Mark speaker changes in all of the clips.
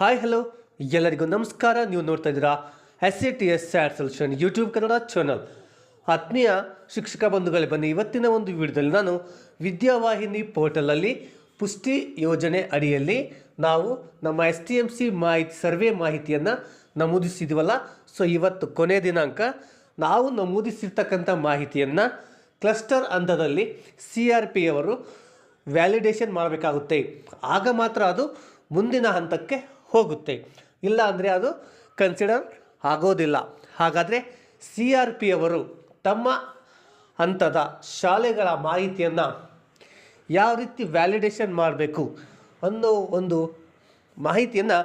Speaker 1: Hi hello ಎಲ್ಲರಿಗೂ ನಮಸ್ಕಾರ. ನೀವು ನೋಡ್ತಾ ಇದ್ದೀರಾ S C T S sad solution YouTube Kannada channel ಆತ್ಮೀಯ ಶಿಕ್ಷಕ ಬಂಧುಗಳೇ, ಬನ್ನಿ. ಇವತ್ತಿನ ಒಂದು ವಿಡಿಯೋದಲ್ಲಿ ನಾನು ವಿದ್ಯಾವಾಹಿನಿ ಪೋರ್ಟಲಲ್ಲಿ ಪುಷ್ಟಿ ಯೋಜನೆ ಅಡಿಯಲ್ಲಿ ನಾವು ನಮ್ಮ ಎಸ್ ಟಿ ಎಂ ಸಿ ಮಾಹಿತಿ, ಸರ್ವೆ ಮಾಹಿತಿಯನ್ನು ನಮೂದಿಸಿದ್ವಲ್ಲ. ಸೊ ಇವತ್ತು ಕೊನೆ ದಿನಾಂಕ. ನಾವು ನಮೂದಿಸಿರ್ತಕ್ಕಂಥ ಮಾಹಿತಿಯನ್ನು ಕ್ಲಸ್ಟರ್ ಹಂತದಲ್ಲಿ ಸಿ ಆರ್ ಪಿ ಅವರು ವ್ಯಾಲಿಡೇಷನ್ ಮಾಡಬೇಕಾಗುತ್ತೆ. ಆಗ ಮಾತ್ರ ಅದು ಮುಂದಿನ ಹಂತಕ್ಕೆ ಹೋಗುತ್ತೆ. ಇಲ್ಲ ಅಂದರೆ ಅದು ಕನ್ಸಿಡರ್ ಆಗೋದಿಲ್ಲ. ಹಾಗಾದರೆ ಸಿ ಆರ್ ಪಿ ಅವರು ತಮ್ಮ ಹಂತದ ಶಾಲೆಗಳ ಮಾಹಿತಿಯನ್ನು ಯಾವ ರೀತಿ ವ್ಯಾಲಿಡೇಷನ್ ಮಾಡಬೇಕು ಅನ್ನೋ ಒಂದು ಮಾಹಿತಿಯನ್ನು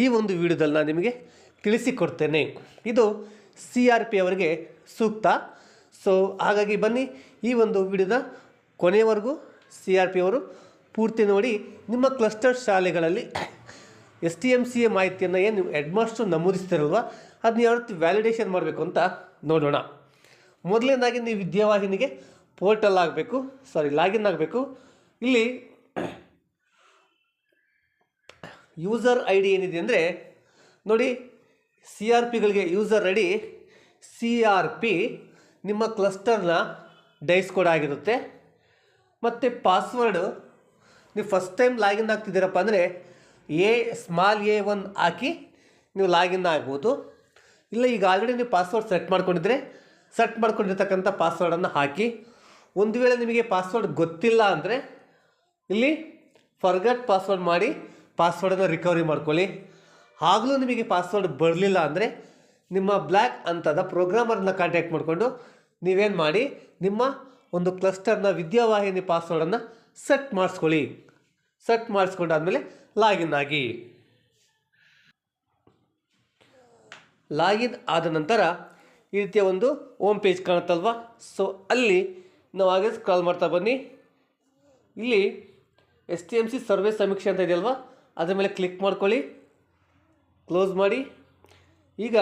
Speaker 1: ಈ ಒಂದು ವಿಡಿಯೋದಲ್ಲಿ ನಾನು ನಿಮಗೆ ತಿಳಿಸಿಕೊಡ್ತೇನೆ. ಇದು ಸಿ ಆರ್ ಪಿ ಅವರಿಗೆ ಸೂಕ್ತ. ಸೊ ಹಾಗಾಗಿ ಬನ್ನಿ ಈ ಒಂದು ವಿಡಿಯೋದ ಕೊನೆಯವರೆಗೂ ಸಿ ಆರ್ ಪಿ ಅವರು ಪೂರ್ತಿ ನೋಡಿ ನಿಮ್ಮ ಕ್ಲಸ್ಟರ್ ಶಾಲೆಗಳಲ್ಲಿ ಎಸ್ ಟಿ ಎಂ ಸಿ ಎ ಮಾಹಿತಿಯನ್ನು ಏನು ನೀವು ಹೆಡ್ ಮಾಸ್ಟರ್ ನಮೂದಿಸ್ತಿರಲ್ವ? ಅದನ್ನ ಯಾವ ವ್ಯಾಲಿಡೇಷನ್ ಮಾಡಬೇಕು ಅಂತ ನೋಡೋಣ. ಮೊದಲನೇದಾಗಿ ನೀವು ವಿದ್ಯಾವಾಹಿನಿಗೆ ಪೋರ್ಟಲ್ ಆಗಬೇಕು. ಸಾರಿ ಲಾಗಿನ್ ಆಗಬೇಕು. ಇಲ್ಲಿ ಯೂಸರ್ ಐ ಡಿ ಏನಿದೆ ಅಂದರೆ, ನೋಡಿ C R ಪಿಗಳಿಗೆ user I D C R P ನಿಮ್ಮ ಕ್ಲಸ್ಟರ್ನ ಡೈಸ್ ಕೋಡ್ ಆಗಿರುತ್ತೆ. ಮತ್ತು ಪಾಸ್ವರ್ಡು ನೀವು ಫಸ್ಟ್ ಟೈಮ್ ಲಾಗಿನ್ ಆಗ್ತಿದ್ದೀರಪ್ಪ ಅಂದರೆ ಎ ಸ್ಮಾಲ್ ಎ ಒನ್ ಹಾಕಿ ನೀವು ಲಾಗಿನ್ ಆಗ್ಬೋದು. ಇಲ್ಲ, ಈಗ ಆಲ್ರೆಡಿ ನೀವು ಪಾಸ್ವರ್ಡ್ ಸೆಟ್ ಮಾಡ್ಕೊಂಡಿದ್ರೆ ಸೆಟ್ ಮಾಡ್ಕೊಂಡಿರ್ತಕ್ಕಂಥ ಪಾಸ್ವರ್ಡನ್ನು ಹಾಕಿ. ಒಂದು ವೇಳೆ ನಿಮಗೆ ಪಾಸ್ವರ್ಡ್ ಗೊತ್ತಿಲ್ಲ ಅಂದರೆ, ಇಲ್ಲಿ ಫರ್ಗಟ್ ಪಾಸ್ವರ್ಡ್ ಮಾಡಿ ಪಾಸ್ವರ್ಡನ್ನು ರಿಕವರಿ ಮಾಡ್ಕೊಳ್ಳಿ. ಆಗಲೂ ನಿಮಗೆ ಪಾಸ್ವರ್ಡ್ ಬರಲಿಲ್ಲ ಅಂದರೆ, ನಿಮ್ಮ ಬ್ಲ್ಯಾಕ್ ಅಂತದ ಪ್ರೋಗ್ರಾಮರ್ನ ಕಾಂಟ್ಯಾಕ್ಟ್ ಮಾಡಿಕೊಂಡು ನೀವೇನು ಮಾಡಿ, ನಿಮ್ಮ ಒಂದು ಕ್ಲಸ್ಟರ್ನ ವಿದ್ಯಾವಾಹಿನಿ ಪಾಸ್ವರ್ಡನ್ನು ಸೆಟ್ ಮಾಡಿಸ್ಕೊಳ್ಳಿ. ಸೆಟ್ ಮಾಡಿಸ್ಕೊಂಡಾದ್ಮೇಲೆ ಲಾಗಿನ್ ಆಗಿ. ಲಾಗಿನ್ ಆದ ನಂತರ ಈ ರೀತಿಯ ಒಂದು ಓಮ್ ಪೇಜ್ ಕಾಣುತ್ತಲ್ವ? ಸೊ ಅಲ್ಲಿ ನಾವು ಹಾಗೆ ಸ್ಕ್ರಾಲ್ ಮಾಡ್ತಾ ಬನ್ನಿ. ಇಲ್ಲಿ S T M C survey ಸಮೀಕ್ಷೆ ಅಂತ ಇದೆಯಲ್ವ ಅದರ ಮೇಲೆ ಕ್ಲಿಕ್ ಮಾಡ್ಕೊಳ್ಳಿ. ಕ್ಲೋಸ್ ಮಾಡಿ. ಈಗ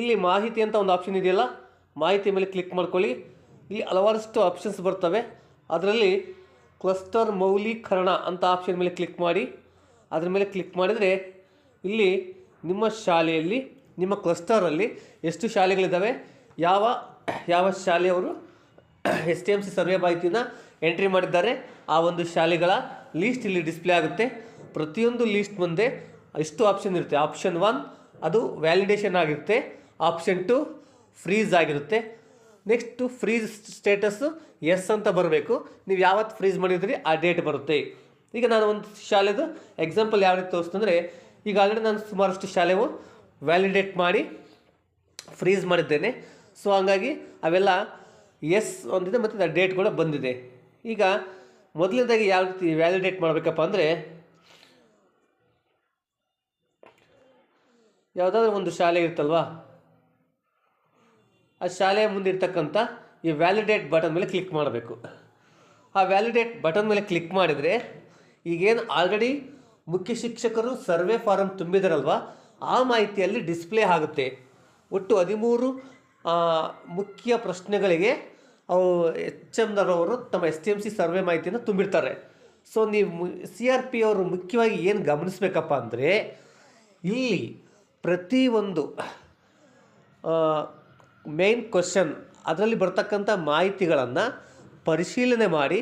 Speaker 1: ಇಲ್ಲಿ ಮಾಹಿತಿ ಅಂತ ಒಂದು ಆಪ್ಷನ್ ಇದೆಯಲ್ಲ, ಮಾಹಿತಿ ಮೇಲೆ ಕ್ಲಿಕ್ ಮಾಡ್ಕೊಳ್ಳಿ. ಇಲ್ಲಿ ಹಲವಾರಷ್ಟು ಆಪ್ಷನ್ಸ್ ಬರ್ತವೆ. ಅದರಲ್ಲಿ ಕ್ಲಸ್ಟರ್ ಮೌಲೀಕರಣ ಅಂತ ಆಪ್ಷನ್ ಮೇಲೆ ಕ್ಲಿಕ್ ಮಾಡಿ. ಅದ್ರ ಮೇಲೆ ಕ್ಲಿಕ್ ಮಾಡಿದರೆ ಇಲ್ಲಿ ನಿಮ್ಮ ಶಾಲೆಯಲ್ಲಿ, ನಿಮ್ಮ ಕ್ಲಸ್ಟರಲ್ಲಿ ಎಷ್ಟು ಶಾಲೆಗಳಿದ್ದಾವೆ ಯಾವ ಯಾವ ಶಾಲೆಯವರು S T M C survey ಮಾಹಿತಿನ ಎಂಟ್ರಿ ಮಾಡಿದ್ದಾರೆ, ಆ ಒಂದು ಶಾಲೆಗಳ ಲೀಸ್ಟ್ ಇಲ್ಲಿ ಡಿಸ್ಪ್ಲೇ ಆಗುತ್ತೆ. ಪ್ರತಿಯೊಂದು ಲೀಸ್ಟ್ ಮುಂದೆ ಇಷ್ಟು ಆಪ್ಷನ್ ಇರುತ್ತೆ. ಆಪ್ಷನ್ ಒನ್ ಅದು ವ್ಯಾಲಿಡೇಷನ್ ಆಗಿರುತ್ತೆ. ಆಪ್ಷನ್ ಟು ಫ್ರೀಸ್ ಆಗಿರುತ್ತೆ. ನೆಕ್ಸ್ಟು ಫ್ರೀಜ್ ಸ್ಟೇಟಸ್ಸು ಎಸ್ ಅಂತ ಬರಬೇಕು. ನೀವು ಯಾವತ್ತು ಫ್ರೀಜ್ ಮಾಡಿದ್ರಿ, ಆ ಡೇಟ್ ಬರುತ್ತೆ. ಈಗ ನಾನು ಒಂದು ಶಾಲೆದು ಎಕ್ಸಾಂಪಲ್ ಯಾವ ರೀತಿ ತೋರಿಸ್ತಂದರೆ, ಈಗ ಆಲ್ರೆಡಿ ನಾನು ಸುಮಾರಷ್ಟು ಶಾಲೆವು ವ್ಯಾಲಿಡೇಟ್ ಮಾಡಿ ಫ್ರೀಜ್ ಮಾಡಿದ್ದೇನೆ. ಸೊ ಹಂಗಾಗಿ ಅವೆಲ್ಲ ಎಸ್ ಒಂದಿದೆ ಮತ್ತು ಡೇಟ್ ಕೂಡ ಬಂದಿದೆ. ಈಗ ಮೊದಲನೇದಾಗಿ ಯಾವ ರೀತಿ ವ್ಯಾಲಿಡೇಟ್ ಮಾಡಬೇಕಪ್ಪ ಅಂದರೆ, ಯಾವುದಾದ್ರೂ ಒಂದು ಶಾಲೆ ಇರ್ತಲ್ವಾ ಆ ಶಾಲೆಯ ಮುಂದೆ ಇರ್ತಕ್ಕಂಥ ಈ ವ್ಯಾಲಿಡೇಟ್ ಬಟನ್ ಮೇಲೆ ಕ್ಲಿಕ್ ಮಾಡಬೇಕು. ಆ ವ್ಯಾಲಿಡೇಟ್ ಬಟನ್ ಮೇಲೆ ಕ್ಲಿಕ್ ಮಾಡಿದರೆ ಈಗೇನು ಆಲ್ರೆಡಿ ಮುಖ್ಯ ಶಿಕ್ಷಕರು ಸರ್ವೆ ಫಾರಮ್ ತುಂಬಿದಾರಲ್ವ? ಆ ಮಾಹಿತಿಯಲ್ಲಿ ಡಿಸ್ಪ್ಲೇ ಆಗುತ್ತೆ. ಒಟ್ಟು ಹದಿಮೂರು ಮುಖ್ಯ ಪ್ರಶ್ನೆಗಳಿಗೆ ಅವು ಎಚ್ ಎಮ್ನರವರು ತಮ್ಮ S T M C survey ಮಾಹಿತಿಯನ್ನು ತುಂಬಿರ್ತಾರೆ. ಸೊ ನೀವು ಸಿ ಆರ್ ಪಿ ಅವರು ಮುಖ್ಯವಾಗಿ ಏನು ಗಮನಿಸಬೇಕಪ್ಪ ಅಂದರೆ, ಇಲ್ಲಿ ಪ್ರತಿಯೊಂದು ಮೇನ್ ಕ್ವಶನ್ ಅದರಲ್ಲಿ ಬರ್ತಕ್ಕಂಥ ಮಾಹಿತಿಗಳನ್ನು ಪರಿಶೀಲನೆ ಮಾಡಿ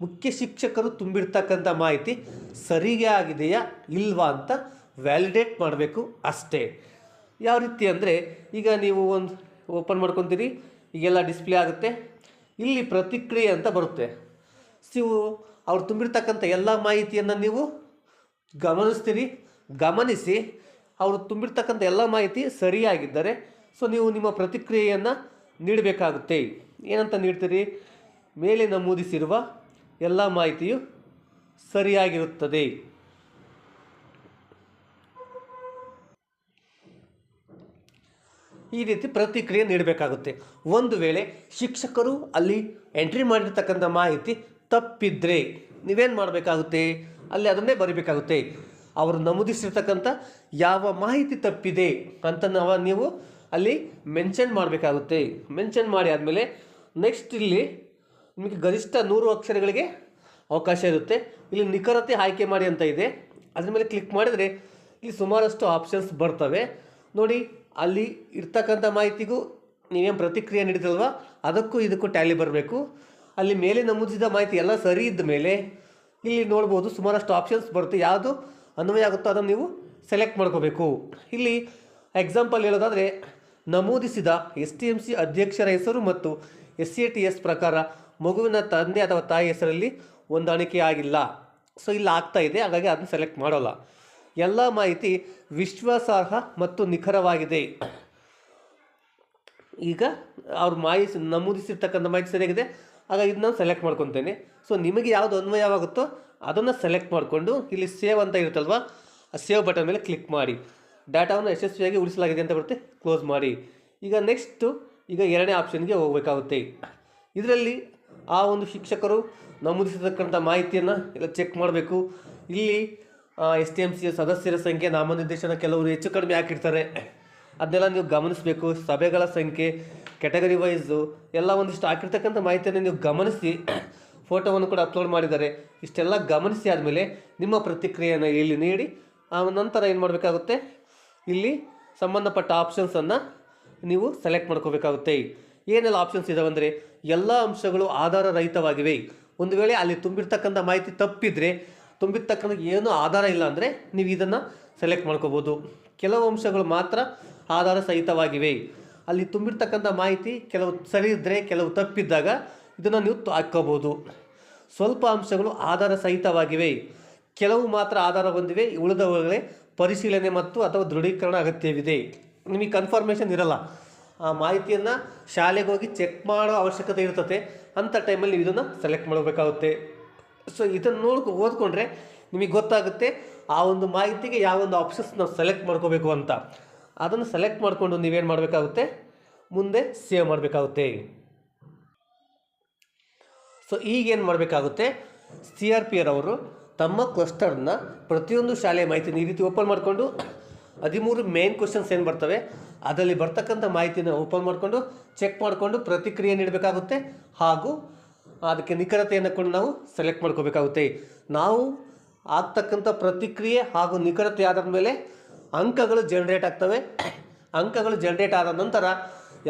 Speaker 1: ಮುಖ್ಯ ಶಿಕ್ಷಕರು ತುಂಬಿರ್ತಕ್ಕಂಥ ಮಾಹಿತಿ ಸರಿಗೆ ಆಗಿದೆಯಾ ಇಲ್ವಾ ಅಂತ ವ್ಯಾಲಿಡೇಟ್ ಮಾಡಬೇಕು ಅಷ್ಟೇ. ಯಾವ ರೀತಿ ಅಂದರೆ, ಈಗ ನೀವು ಒಂದು ಓಪನ್ ಮಾಡ್ಕೊತೀರಿ, ಈಗೆಲ್ಲ ಡಿಸ್ಪ್ಲೇ ಆಗುತ್ತೆ, ಇಲ್ಲಿ ಪ್ರತಿಕ್ರಿಯೆ ಅಂತ ಬರುತ್ತೆ. ನೀವು ಅವ್ರು ತುಂಬಿರ್ತಕ್ಕಂಥ ಎಲ್ಲ ಮಾಹಿತಿಯನ್ನು ನೀವು ಗಮನಿಸ್ತೀರಿ, ಗಮನಿಸಿ, ಅವರು ತುಂಬಿರ್ತಕ್ಕಂಥ ಎಲ್ಲ ಮಾಹಿತಿ ಸರಿಯಾಗಿದ್ದರೆ ಸೊ ನೀವು ನಿಮ್ಮ ಪ್ರತಿಕ್ರಿಯೆಯನ್ನು ನೀಡಬೇಕಾಗುತ್ತೆ. ಏನಂತ ನೀಡ್ತೀರಿ? ಮೇಲೆ ನಮೂದಿಸಿರುವ ಎಲ್ಲ ಮಾಹಿತಿಯು ಸರಿಯಾಗಿರುತ್ತದೆ. ಈ ರೀತಿ ಪ್ರತಿಕ್ರಿಯೆ ನೀಡಬೇಕಾಗುತ್ತೆ. ಒಂದು ವೇಳೆ ಶಿಕ್ಷಕರು ಅಲ್ಲಿ ಎಂಟ್ರಿ ಮಾಡಿರ್ತಕ್ಕಂಥ ಮಾಹಿತಿ ತಪ್ಪಿದ್ರೆ ನೀವೇನು ಮಾಡಬೇಕಾಗುತ್ತೆ? ಅಲ್ಲಿ ಅದನ್ನೇ ಬರೀಬೇಕಾಗುತ್ತೆ. ಅವರು ನಮೂದಿಸಿರ್ತಕ್ಕಂಥ ಯಾವ ಮಾಹಿತಿ ತಪ್ಪಿದೆ ಅಂತ ನಾವು ನೀವು ಅಲ್ಲಿ ಮೆನ್ಷನ್ ಮಾಡಬೇಕಾಗುತ್ತೆ. ಮೆನ್ಷನ್ ಮಾಡಿ ಆದಮೇಲೆ ನೆಕ್ಸ್ಟ್ ಇಲ್ಲಿ ನಿಮಗೆ ಗರಿಷ್ಠ ನೂರು ಅಕ್ಷರಗಳಿಗೆ ಅವಕಾಶ ಇರುತ್ತೆ. ಇಲ್ಲಿ ನಿಖರತೆ ಆಯ್ಕೆ ಮಾಡಿ ಅಂತ ಇದೆ. ಅದ್ರ ಮೇಲೆ ಕ್ಲಿಕ್ ಮಾಡಿದರೆ ಇಲ್ಲಿ ಸುಮಾರಷ್ಟು ಆಪ್ಷನ್ಸ್ ಬರ್ತವೆ. ನೋಡಿ, ಅಲ್ಲಿ ಇರ್ತಕ್ಕಂಥ ಮಾಹಿತಿಗೂ ನೀವೇನು ಪ್ರತಿಕ್ರಿಯೆ ನೀಡಿದ್ರಲ್ವ? ಅದಕ್ಕೂ ಇದಕ್ಕೂ ಟ್ಯಾಲಿ ಬರಬೇಕು. ಅಲ್ಲಿ ಮೇಲೆ ನಮೂದಿಸಿದ ಮಾಹಿತಿ ಎಲ್ಲ ಸರಿ ಇದ್ದ ಮೇಲೆ ಇಲ್ಲಿ ನೋಡ್ಬೋದು ಸುಮಾರಷ್ಟು ಆಪ್ಷನ್ಸ್ ಬರುತ್ತೆ. ಯಾವುದು ಅನ್ವಯ ಆಗುತ್ತೋ ಅದನ್ನು ನೀವು ಸೆಲೆಕ್ಟ್ ಮಾಡ್ಕೋಬೇಕು. ಇಲ್ಲಿ ಎಕ್ಸಾಂಪಲ್ ಹೇಳೋದಾದರೆ ನಮೂದಿಸಿದ ಎಸ್ ಟಿ ಎಂ ಸಿ ಅಧ್ಯಕ್ಷರ ಹೆಸರು ಮತ್ತು ಎಸ್ ಸಿ ಟಿ ಎಸ್ ಪ್ರಕಾರ ಮಗುವಿನ ತಂದೆ ಅಥವಾ ತಾಯಿ ಹೆಸರಲ್ಲಿ ಹೊಂದಾಣಿಕೆ ಆಗಿಲ್ಲ ಸೊ ಇಲ್ಲಿ ಆಗ್ತಾ ಇದೆ. ಹಾಗಾಗಿ ಅದನ್ನು ಸೆಲೆಕ್ಟ್ ಮಾಡೋಲ್ಲ. ಎಲ್ಲ ಮಾಹಿತಿ ವಿಶ್ವಾಸಾರ್ಹ ಮತ್ತು ನಿಖರವಾಗಿದೆ. ಈಗ ಅವ್ರ ಮಾಹಿತಿ ನಮೂದಿಸಿರ್ತಕ್ಕಂಥ ಮಾಹಿತಿ ಸರಿಯಾಗಿದೆ. ಹಾಗಾಗಿ ಇದನ್ನ ಸೆಲೆಕ್ಟ್ ಮಾಡ್ಕೊತೇನೆ. ಸೊ ನಿಮಗೆ ಯಾವುದು ಅನ್ವಯವಾಗುತ್ತೋ ಅದನ್ನು ಸೆಲೆಕ್ಟ್ ಮಾಡಿಕೊಂಡು ಇಲ್ಲಿ ಸೇವ್ ಅಂತ ಇರುತ್ತಲ್ವ? ಆ ಸೇವ್ ಬಟನ್ ಮೇಲೆ ಕ್ಲಿಕ್ ಮಾಡಿ. ಡಾಟಾವನ್ನು ಯಶಸ್ವಿಯಾಗಿ ಉಳಿಸಲಾಗಿದೆ ಅಂತ ಬರುತ್ತೆ. ಕ್ಲೋಸ್ ಮಾಡಿ. ಈಗ ನೆಕ್ಸ್ಟು ಈಗ ಎರಡನೇ ಆಪ್ಷನ್ಗೆ ಹೋಗಬೇಕಾಗುತ್ತೆ. ಇದರಲ್ಲಿ ಆ ಒಂದು ಶಿಕ್ಷಕರು ನಮೂದಿಸಿರ್ತಕ್ಕಂಥ ಮಾಹಿತಿಯನ್ನು ಎಲ್ಲ ಚೆಕ್ ಮಾಡಬೇಕು. ಇಲ್ಲಿ ಎಸ್ ಟಿ ಎಂ ಸಿಯ ಸದಸ್ಯರ ಸಂಖ್ಯೆ, ನಾಮನಿರ್ದೇಶನ ಕೆಲವರು ಹೆಚ್ಚು ಕಡಿಮೆ ಹಾಕಿರ್ತಾರೆ. ಅದನ್ನೆಲ್ಲ ನೀವು ಗಮನಿಸಬೇಕು. ಸಭೆಗಳ ಸಂಖ್ಯೆ ಕ್ಯಾಟಗರಿ ವೈಸು ಎಲ್ಲ ಒಂದಿಷ್ಟು ಹಾಕಿರ್ತಕ್ಕಂಥ ಮಾಹಿತಿಯನ್ನು ನೀವು ಗಮನಿಸಿ, ಫೋಟೋವನ್ನು ಕೂಡ ಅಪ್ಲೋಡ್ ಮಾಡಿದ್ದಾರೆ. ಇಷ್ಟೆಲ್ಲ ಗಮನಿಸಿ ಆದಮೇಲೆ ನಿಮ್ಮ ಪ್ರತಿಕ್ರಿಯೆಯನ್ನು ಇಲ್ಲಿ ನೀಡಿ, ಆ, ನಂತರ ಏನು ಮಾಡಬೇಕಾಗುತ್ತೆ? ಇಲ್ಲಿ ಸಂಬಂಧಪಟ್ಟ ಆಪ್ಷನ್ಸನ್ನು ನೀವು ಸೆಲೆಕ್ಟ್ ಮಾಡ್ಕೋಬೇಕಾಗುತ್ತೆ. ಏನೆಲ್ಲ ಆಪ್ಷನ್ಸ್ ಇದಾವೆ ಅಂದರೆ ಎಲ್ಲ ಅಂಶಗಳು ಆಧಾರ ರಹಿತವಾಗಿವೆ ಒಂದು ವೇಳೆ ಅಲ್ಲಿ ತುಂಬಿರ್ತಕ್ಕಂಥ ಮಾಹಿತಿ ತಪ್ಪಿದರೆ, ತುಂಬಿರ್ತಕ್ಕಂಥ ಏನೂ ಆಧಾರ ಇಲ್ಲ ಅಂದರೆ ನೀವು ಇದನ್ನು ಸೆಲೆಕ್ಟ್ ಮಾಡ್ಕೋಬೋದು. ಕೆಲವು ಅಂಶಗಳು ಮಾತ್ರ ಆಧಾರ ಸಹಿತವಾಗಿವೆ ಅಲ್ಲಿ ತುಂಬಿರ್ತಕ್ಕಂಥ ಮಾಹಿತಿ ಕೆಲವು ಸರಿ ಇದ್ದರೆ ಕೆಲವು ತಪ್ಪಿದ್ದಾಗ ಇದನ್ನು ನೀವು ಹಾಕ್ಕೋಬೋದು ಸ್ವಲ್ಪ ಅಂಶಗಳು ಆಧಾರ ಸಹಿತವಾಗಿವೆ ಕೆಲವು ಮಾತ್ರ ಆಧಾರ ಹೊಂದಿವೆ, ಉಳಿದವುಗಳೇ ಪರಿಶೀಲನೆ ಮತ್ತು ಅಥವಾ ದೃಢೀಕರಣ ಅಗತ್ಯವಿದೆ. ನಿಮಗೆ ಕನ್ಫರ್ಮೇಷನ್ ಇರಲ್ಲ. ಆ ಮಾಹಿತಿಯನ್ನು ಶಾಲೆಗೆ ಹೋಗಿ ಚೆಕ್ ಮಾಡೋ ಅವಶ್ಯಕತೆ ಇರ್ತದೆ. ಅಂಥ ಟೈಮಲ್ಲಿ ನೀವು ಇದನ್ನು ಸೆಲೆಕ್ಟ್ ಮಾಡಬೇಕಾಗುತ್ತೆ. ಸೊ ಇದನ್ನು ನೋಡ್ಕೊ, ಓದ್ಕೊಂಡ್ರೆ ನಿಮಗೆ ಗೊತ್ತಾಗುತ್ತೆ ಆ ಒಂದು ಮಾಹಿತಿಗೆ ಯಾವ ಒಂದು ಆಪ್ಷನ್ಸ್ ನಾವು ಸೆಲೆಕ್ಟ್ ಮಾಡ್ಕೋಬೇಕು ಅಂತ. ಅದನ್ನು ಸೆಲೆಕ್ಟ್ ಮಾಡಿಕೊಂಡು ನೀವೇನು ಮಾಡಬೇಕಾಗುತ್ತೆ? ಮುಂದೆ ಸೇವ್ ಮಾಡಬೇಕಾಗುತ್ತೆ. ಸೊ ಈಗೇನು ಮಾಡಬೇಕಾಗುತ್ತೆ? ಸಿ ಆರ್ ಪಿ ಆರ್ ಅವರು ತಮ್ಮ ಕ್ಲಸ್ಟರ್ನ ಪ್ರತಿಯೊಂದು ಶಾಲೆಯ ಮಾಹಿತಿನ ಈ ರೀತಿ ಓಪನ್ ಮಾಡಿಕೊಂಡು ಹದಿಮೂರು ಮೇನ್ ಕ್ವಶನ್ಸ್ ಏನು ಬರ್ತವೆ, ಅದರಲ್ಲಿ ಬರ್ತಕ್ಕಂಥ ಮಾಹಿತಿನ ಓಪನ್ ಮಾಡಿಕೊಂಡು ಚೆಕ್ ಮಾಡಿಕೊಂಡು ಪ್ರತಿಕ್ರಿಯೆ ನೀಡಬೇಕಾಗುತ್ತೆ ಹಾಗೂ ಅದಕ್ಕೆ ನಿಖರತೆಯನ್ನು ಕೂಡ ನಾವು ಸೆಲೆಕ್ಟ್ ಮಾಡ್ಕೋಬೇಕಾಗುತ್ತೆ. ನಾವು ಆಗ್ತಕ್ಕಂಥ ಪ್ರತಿಕ್ರಿಯೆ ಹಾಗೂ ನಿಖರತೆ ಆದ ಮೇಲೆ ಅಂಕಗಳು ಜನರೇಟ್ ಆಗ್ತವೆ. ಅಂಕಗಳು ಜನರೇಟ್ ಆದ ನಂತರ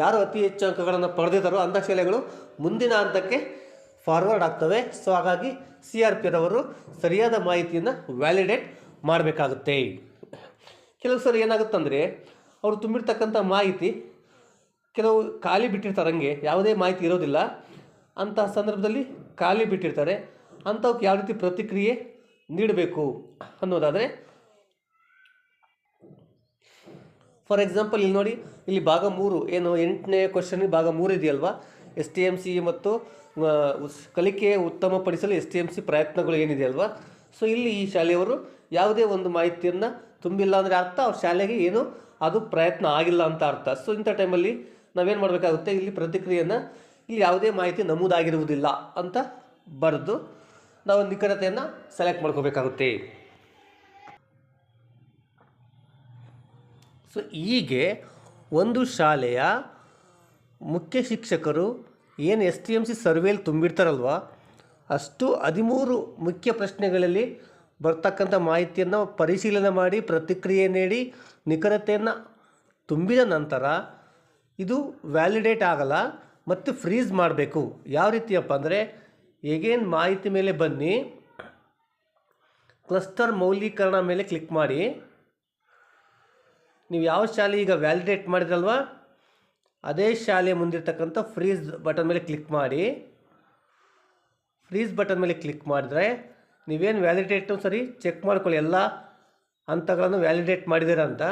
Speaker 1: ಯಾರು ಅತಿ ಹೆಚ್ಚು ಅಂಕಗಳನ್ನು ಪಡೆದಿದ್ದಾರೋ ಅಂಥ ಶಾಲೆಗಳು ಮುಂದಿನ ಹಂತಕ್ಕೆ ಫಾರ್ವರ್ಡ್ ಆಗ್ತವೆ. ಸೊ ಹಾಗಾಗಿ ಸಿ ಆರ್ ಪಿ ರವರು ಸರಿಯಾದ ಮಾಹಿತಿಯನ್ನು ವ್ಯಾಲಿಡೇಟ್ ಮಾಡಬೇಕಾಗುತ್ತೆ. ಕೆಲವು ಸರಿ ಏನಾಗುತ್ತಂದರೆ, ಅವರು ತುಂಬಿರ್ತಕ್ಕಂಥ ಮಾಹಿತಿ ಕೆಲವು ಖಾಲಿ ಬಿಟ್ಟಿರ್ತಾರೆ ಹಂಗೆ, ಯಾವುದೇ ಮಾಹಿತಿ ಇರೋದಿಲ್ಲ. ಅಂತಹ ಸಂದರ್ಭದಲ್ಲಿ ಖಾಲಿ ಬಿಟ್ಟಿರ್ತಾರೆ. ಅಂಥವಕ್ಕೆ ಯಾವ ರೀತಿ ಪ್ರತಿಕ್ರಿಯೆ ನೀಡಬೇಕು ಅನ್ನೋದಾದರೆ ಫಾರ್ ಎಕ್ಸಾಂಪಲ್ ಇಲ್ಲಿ ನೋಡಿ, ಇಲ್ಲಿ ಭಾಗ ಮೂರು, ಏನು ಎಂಟನೇ ಕ್ವಶನ್ ಭಾಗ ಮೂರು ಇದೆಯಲ್ವಾ? ಎಸ್ ಟಿ ಎಂ ಸಿ ಮತ್ತು ಕಲಿಕೆ ಉತ್ತಮಪಡಿಸಲು ಎಸ್ ಟಿ ಎಂ ಸಿ ಪ್ರಯತ್ನಗಳು ಏನಿದೆ ಅಲ್ವಾ? ಸೊ ಇಲ್ಲಿ ಈ ಶಾಲೆಯವರು ಯಾವುದೇ ಒಂದು ಮಾಹಿತಿಯನ್ನು ತುಂಬಿಲ್ಲ ಅಂದರೆ ಅರ್ಥ, ಅವ್ರ ಶಾಲೆಗೆ ಏನು ಅದು ಪ್ರಯತ್ನ ಆಗಿಲ್ಲ ಅಂತ ಅರ್ಥ. ಸೊ ಇಂಥ ಟೈಮಲ್ಲಿ ನಾವೇನು ಮಾಡಬೇಕಾಗುತ್ತೆ? ಇಲ್ಲಿ ಪ್ರತಿಕ್ರಿಯೆಯನ್ನು ಇಲ್ಲಿ ಯಾವುದೇ ಮಾಹಿತಿ ನಮೂದಾಗಿರುವುದಿಲ್ಲ ಅಂತ ಬರೆದು ನಾವು ನಿಖರತೆಯನ್ನು ಸೆಲೆಕ್ಟ್ ಮಾಡ್ಕೋಬೇಕಾಗುತ್ತೆ. ಸೊ ಹೀಗೆ ಒಂದು ಶಾಲೆಯ ಮುಖ್ಯ ಶಿಕ್ಷಕರು ಏನು ಎಸ್ ಟಿ ಎಂ ಸಿ ಸರ್ವೇಲಿ ತುಂಬಿರ್ತಾರಲ್ವ, ಅಷ್ಟು ಹದಿಮೂರು ಮುಖ್ಯ ಪ್ರಶ್ನೆಗಳಲ್ಲಿ ಬರ್ತಕ್ಕಂಥ ಮಾಹಿತಿಯನ್ನು ಪರಿಶೀಲನೆ ಮಾಡಿ, ಪ್ರತಿಕ್ರಿಯೆ ನೀಡಿ, ನಿಖರತೆಯನ್ನು ತುಂಬಿದ ನಂತರ ಇದು ವ್ಯಾಲಿಡೇಟ್ ಆಗಲ್ಲ ಮತ್ತು ಫ್ರೀಸ್ ಮಾಡಬೇಕು. ಯಾವ ರೀತಿಯಪ್ಪ ಅಂದರೆ ಹೇಗೇನು ಮಾಹಿತಿ ಮೇಲೆ ಬನ್ನಿ, ಕ್ಲಸ್ಟರ್ ಮೌಲ್ಯೀಕರಣ ಮೇಲೆ ಕ್ಲಿಕ್ ಮಾಡಿ, ನೀವು ಯಾವ ಶಾಲೆ ಈಗ ವ್ಯಾಲಿಡೇಟ್ ಮಾಡಿದ್ರಲ್ವ ಅದೇ ಶಾಲೆ ಮುಂದಿರ್ತಕ್ಕಂಥ ಫ್ರೀಸ್ ಬಟನ್ ಮೇಲೆ ಕ್ಲಿಕ್ ಮಾಡಿ. ಫ್ರೀಸ್ ಬಟನ್ ಮೇಲೆ ಕ್ಲಿಕ್ ಮಾಡಿದ್ರೆ ನೀವೇನು ವ್ಯಾಲಿಡೇಟು ಸರಿ ಚೆಕ್ ಮಾಡ್ಕೊಳ್ಳಿ, ಎಲ್ಲ ಹಂತಗಳನ್ನು ವ್ಯಾಲಿಡೇಟ್ ಮಾಡಿದ್ದೀರ ಅಂತ.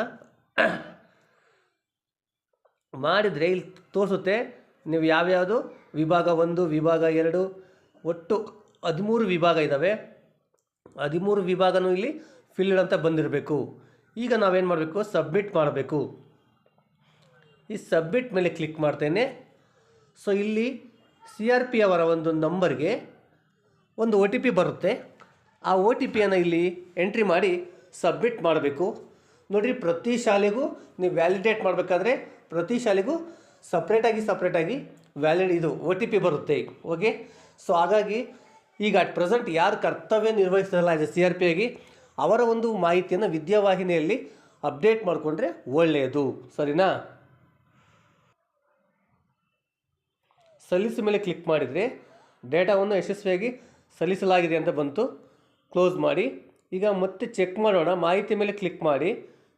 Speaker 1: ಮಾಡಿದರೆ ಇಲ್ಲಿ ತೋರಿಸುತ್ತೆ, ನೀವು ಯಾವ್ಯಾವುದು? ವಿಭಾಗ ಒಂದು, ವಿಭಾಗ ಎರಡು, ಒಟ್ಟು ಹದಿಮೂರು ವಿಭಾಗ ಇದ್ದಾವೆ ಹದಿಮೂರು ವಿಭಾಗನೂ ಇಲ್ಲಿ ಫಿಲ್ಡ್ ಅಂತ ಬಂದಿರಬೇಕು. ಈಗ ನಾವೇನು ಮಾಡಬೇಕು? ಸಬ್ಮಿಟ್ ಮಾಡಬೇಕು. ಈ ಸಬ್ಮಿಟ್ ಮೇಲೆ ಕ್ಲಿಕ್ ಮಾಡ್ತೇನೆ. ಸೊ ಇಲ್ಲಿ ಸಿ ಆರ್ ಪಿ ಅವರ ಒಂದು ನಂಬರ್ಗೆ ಒಂದು ಒ ಟಿ ಪಿ ಬರುತ್ತೆ. ಆ ಒ ಟಿ ಪಿಯನ್ನು ಇಲ್ಲಿ ಎಂಟ್ರಿ ಮಾಡಿ ಸಬ್ಮಿಟ್ ಮಾಡಬೇಕು. ನೋಡಿರಿ, ಪ್ರತಿ ಶಾಲೆಗೂ ನೀವು ವ್ಯಾಲಿಡೇಟ್ ಮಾಡಬೇಕಾದ್ರೆ ಪ್ರತಿ ಶಾಲೆಗೂ ಸಪ್ರೇಟಾಗಿ ಸಪ್ರೇಟಾಗಿ ವ್ಯಾಲಿಡ್ ಇದು ಒ ಟಿ ಪಿ ಬರುತ್ತೆ. ಓಕೆ ಸೊ ಹಾಗಾಗಿ ಈಗ ಅಟ್ ಪ್ರೆಸೆಂಟ್ ಯಾರು ಕರ್ತವ್ಯ ನಿರ್ವಹಿಸಲ್ಲ ಸಿ ಆರ್ ಪಿ ಆಗಿ, ಅವರ ಒಂದು ಮಾಹಿತಿಯನ್ನು ವಿದ್ಯಾವಾಹಿನಿಯಲ್ಲಿ ಅಪ್ಡೇಟ್ ಮಾಡಿಕೊಂಡ್ರೆ ಒಳ್ಳೆಯದು. ಸರಿನಾ? ಸಲ್ಲಿಸು ಮೇಲೆ ಕ್ಲಿಕ್ ಮಾಡಿದರೆ ಡೇಟಾವನ್ನು ಯಶಸ್ವಿಯಾಗಿ ಸಲ್ಲಿಸಲಾಗಿದೆ ಅಂತ ಬಂತು. ಕ್ಲೋಸ್ ಮಾಡಿ. ಈಗ ಮತ್ತೆ ಚೆಕ್ ಮಾಡೋಣ. ಮಾಹಿತಿ ಮೇಲೆ ಕ್ಲಿಕ್ ಮಾಡಿ.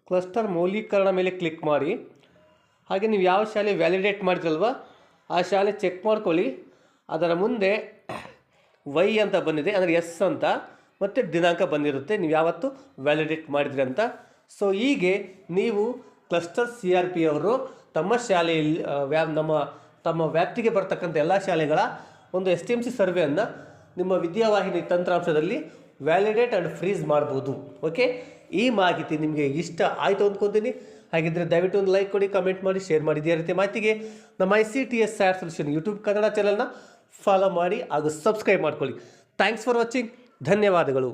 Speaker 1: ಕ್ಲಸ್ಟರ್ ಮೌಲ್ಯೀಕರಣ ಮೇಲೆ ಕ್ಲಿಕ್ ಮಾಡಿ. ಹಾಗೆ ನೀವು ಯಾವ ಶಾಲೆ ವ್ಯಾಲಿಡೇಟ್ ಮಾಡಿದ್ರಲ್ವ, ಆ ಶಾಲೆ ಚೆಕ್ ಮಾಡ್ಕೊಳ್ಳಿ. ಅದರ ಮುಂದೆ ವೈ ಅಂತ ಬಂದಿದೆ, ಅಂದರೆ ಎಸ್ ಅಂತ. ಮತ್ತು ದಿನಾಂಕ ಬಂದಿರುತ್ತೆ. ನೀವು ಯಾವತ್ತು ವ್ಯಾಲಿಡೇಟ್ ಮಾಡಿದ್ರಿ ಅಂತ. ಸೊ ಹೀಗೆ ನೀವು ಕ್ಲಸ್ಟರ್ ಸಿ ಆರ್ ಪಿ ಅವರು ತಮ್ಮ ಶಾಲೆಯಲ್ಲಿ ವ್ಯಾ, ನಮ್ಮ ತಮ್ಮ ವ್ಯಾಪ್ತಿಗೆ ಬರ್ತಕ್ಕಂಥ ಎಲ್ಲ ಶಾಲೆಗಳ ಒಂದು ಎಸ್ ಟಿ ಎಂ ಸಿ ಸರ್ವೆಯನ್ನು ನಿಮ್ಮ ವಿದ್ಯಾವಾಹಿನಿ ತಂತ್ರಾಂಶದಲ್ಲಿ ವ್ಯಾಲಿಡೇಟ್ ಆ್ಯಂಡ್ ಫ್ರೀಸ್ ಮಾಡ್ಬೋದು. ಓಕೆ? ಈ ಮಾಹಿತಿ ನಿಮಗೆ ಇಷ್ಟ ಆಯಿತು ಅಂದ್ಕೊತೀನಿ. ಹಾಗಿದ್ದರೆ ದಯವಿಟ್ಟು ಒಂದು ಲೈಕ್ ಕೊಡಿ, ಕಮೆಂಟ್ ಮಾಡಿ, ಶೇರ್ ಮಾಡಿ. ಇದೇ ರೀತಿ ಮಾಹಿತಿಗೆ ನಮ್ಮ I C T S sir solution YouTube Kannada ಚಾನಲ್ನ ಫಾಲೋ ಮಾಡಿ ಹಾಗೂ ಸಬ್ಸ್ಕ್ರೈಬ್ ಮಾಡ್ಕೊಳ್ಳಿ. ಥ್ಯಾಂಕ್ಸ್ ಫಾರ್ ವಾಚಿಂಗ್ ಧನ್ಯವಾದಗಳು.